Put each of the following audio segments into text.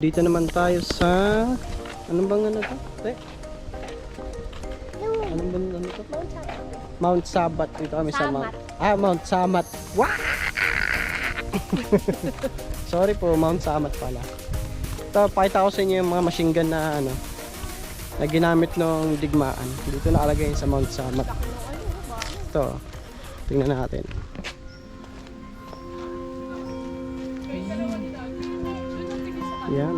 Dito naman tayo sa... Anong bang ano to? Te? Anong bang ano to? Mount Sabat. Dito kami sa Mount... Ah, Mount Samat. Wow! Sorry po, Mount Samat pala. Ito, pakita ko sa inyo yung mga machine gun na ano na ginamit nung digmaan. Dito nakalagay sa Mount Samat. Ito, tingnan natin. Yan.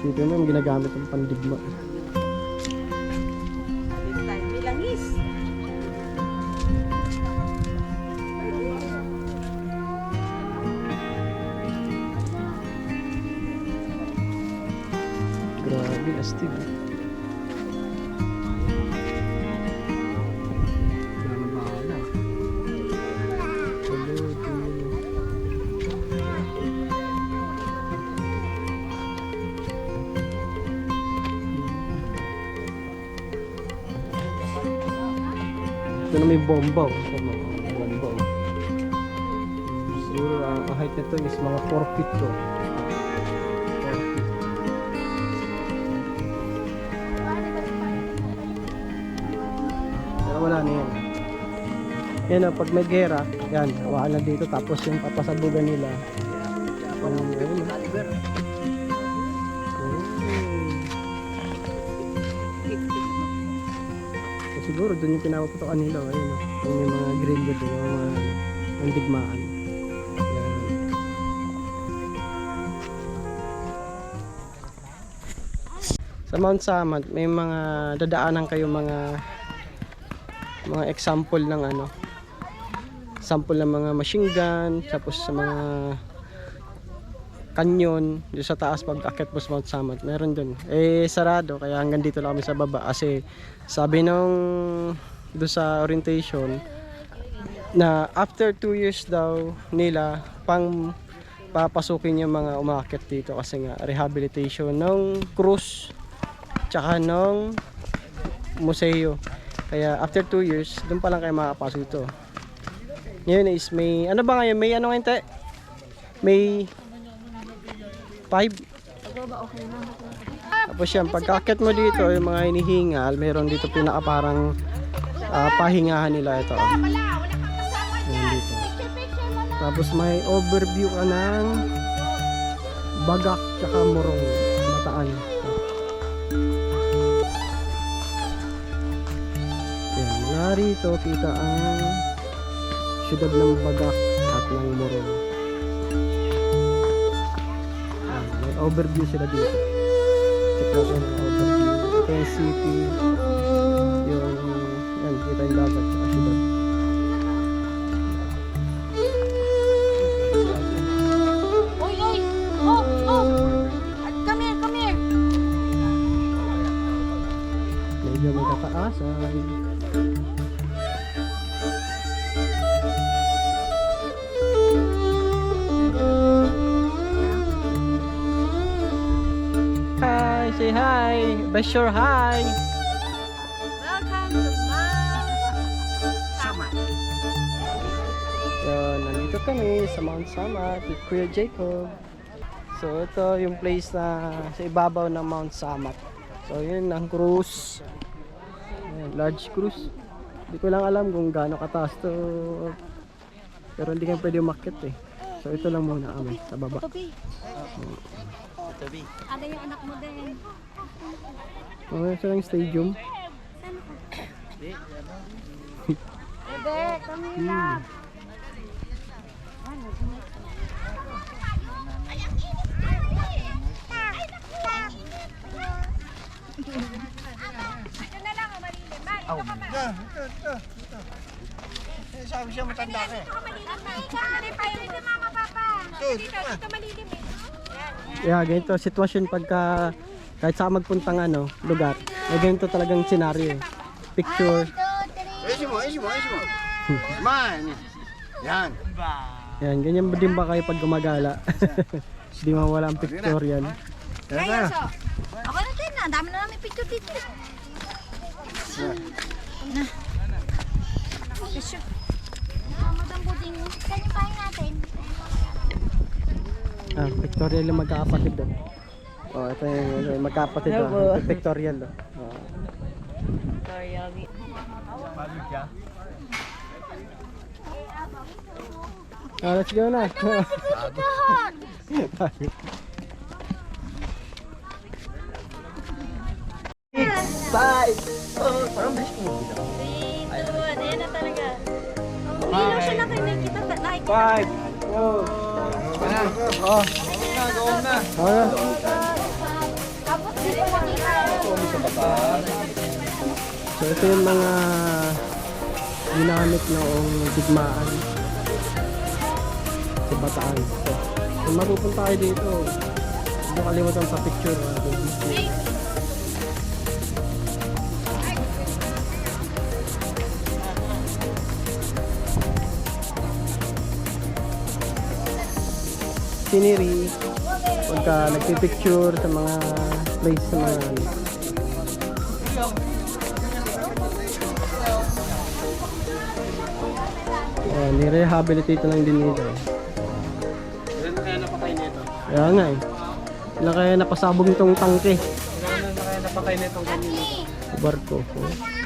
Dito na yung ginagamit ng pandigma. Langis. Grabe, astig. eh. Hello, Ito na may bomba. Ito mga bomba. oh. Siguro ang ang height nito is mga 4 feet to. 4 feet. Pero wala na yan. Yan o, pag may gera, yan, hawakan na dito tapos yung papasabugan nila. Um, ayun, oh. Siguro doon yung pinapaputokan nila. oh. Ayun, oh. Yung may mga grilyo doon, yung mga yung digmaan. Yan. Sa Mount Samat, may mga dadaanan kayo mga mga example ng ano sample ng mga machine gun tapos sa mga kanyon doon sa taas pag akit mo sa Mount Samat meron doon eh sarado kaya hanggang dito lang kami sa baba kasi sabi nung doon sa orientation na after 2 years daw nila pang papasukin yung mga umakit dito kasi nga rehabilitation ng cruise tsaka ng museo kaya after 2 years, doon pa lang kayo makapasok dito. Ngayon is may, ano ba ngayon? May ano ngayon te? May 5? Tapos yan, pagkakit mo dito, yung mga hinihingal, meron dito pinaka parang ah, pahingahan nila ito. Yan dito. Tapos may overview ka ng bagak tsaka morong mataan. Yan, mula rito kita ang syudad ng Bagak at ng Morong. Overview sila dito. Check natin ang overview. Ito yung city. Yung, yan, kita yung dagat at syudad. Hi. Bashor, hi. Welcome to Mount Samat. Yun, nandito kami sa Mount Samat with Kuya Jacob. So, ito yung place na sa ibabaw ng Mount Samat. So, yun ang cruise. Ayan, large cruise. Hindi ko lang alam kung gaano kataas to. Pero hindi kami pwede umakyat eh. So, ito lang muna kami sa baba. Tobi. Ada yung anak mo din. Oh, ito lang stadium. Bebe, come here, love. Sabi siya matanda ka eh. Yeah, ganito sitwasyon pagka kahit saan magpuntang ano, lugar. May ganito talagang senaryo. eh. Picture. Ayusin mo, ayusin mo, ayusin mo. Smile. Yan. Yan, ganyan din ba kayo pag gumagala? Hindi mawala ang picture yan. Kaya na. so, ako na din na. Ang dami na namin picture dito. Na. Picture. Madam Buding, yung pahin natin? Ah, pictorial yung magkakapatid doon. Oh, ito yung ano, magkapatid Hello. oh. Pictorial oh. Oh. Sorry, Abby. Ah, let's go na. Five. Oh, parang bilis mo. Three, two, one. Five. Oh. Oh. Oh. Tapos hindi mo makita. So ito yung mga ginamit noong digmaan sa Bataan. So, kung mapupunta kayo dito, huwag kalimutan sa picture. uh, scenery pagka nagpipicture sa mga place sa mga ano. Oh, nire-rehabilitate lang din nito. Ilan na kaya napatay nito? Kaya nga eh. Ilan kaya napasabog nitong tangke Ilan na kaya napatay nitong kanina? barko. Oh.